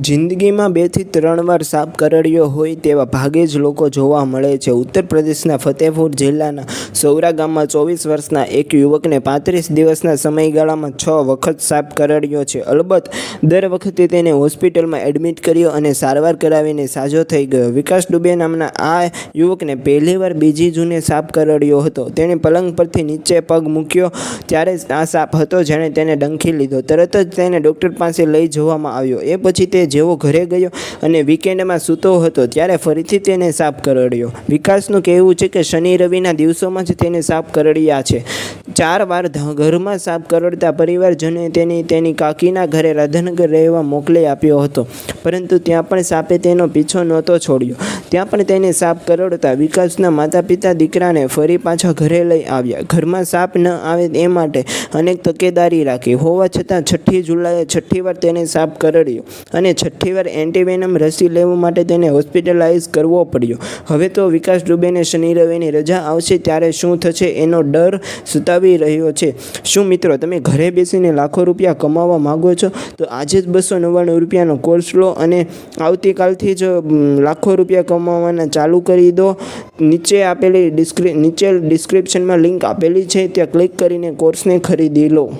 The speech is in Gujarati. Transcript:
જિંદગીમાં બેથી ત્રણ વાર સાપ કરડ્યો હોય તેવા ભાગે જ લોકો જોવા મળે છે. ઉત્તર પ્રદેશના ફતેહપુર જિલ્લાના સૌરા ગામમાં ચોવીસ વર્ષના એક યુવકને પાંત્રીસ દિવસના સમયગાળામાં છ વખત સાપ કરડ્યો છે. અલબત્ત, દર વખતે તેને હોસ્પિટલમાં એડમિટ કર્યો અને સારવાર કરાવીને સાજો થઈ ગયો. વિકાસ દુબે નામના આ યુવકને પહેલીવાર બીજી જૂને સાપ કરડ્યો હતો. તેણે પલંગ પરથી નીચે પગ મૂક્યો. ત્યારે જ આ સાપ હતો જેણે તેને ડંખી લીધો. તરત જ તેને ડૉક્ટર પાસે લઈ જવામાં આવ્યો. એ પછી તે જેવો ઘરે ગયો અને વીકેન્ડમાં સૂતો હતો ત્યારે ફરીથી તેને સાપ કરડ્યો. વિકાસનું કહેવું છે કે શનિ રવિના દિવસોમાં જ તેને સાપ કરડ્યા છે. ચાર વાર ઘરમાં સાપ કરડતા પરિવારજને તેની તેની કાકીના ઘરે રાધનગર રહેવા મોકલી આપ્યો હતો. પરંતુ ત્યાં પણ સાપે તેનો પીછો નહોતો છોડ્યો. ત્યાં પણ તેને સાપ કરડતા વિકાસના માતા પિતા દીકરાને ફરી પાછા ઘરે લઈ આવ્યા. ઘરમાં સાપ ન આવે એ માટે અનેક તકેદારી રાખી. હોવા છતાં છઠ્ઠી જુલાઈએ છઠ્ઠી વાર તેને સાપ કરડ્યો અને છઠ્ઠી વાર એન્ટીવેનમ રસી લેવા માટે તેને હોસ્પિટલાઇઝ કરવો પડ્યો. હવે તો વિકાસ દુબેને શનિ રવિની રજા આવશે, ત્યારે શું થશે એનો ડર સતાવી રહ્યો છે. શું મિત્રો, તમે ઘરે બેસીને લાખો રૂપિયા કમાવા માગો છો? તો આજે જ બસો નવ્વાણું રૂપિયાનો કોર્સ લો અને આવતીકાલથી જ લાખો રૂપિયા કમાવાના ચાલુ કરી દો. નીચે આપેલી ડિસ્ક્રિ, નીચે ડિસ્ક્રિપ્શનમાં લિંક આપેલી છે. ત્યાં ક્લિક કરીને કોર્સને ખરીદી લો.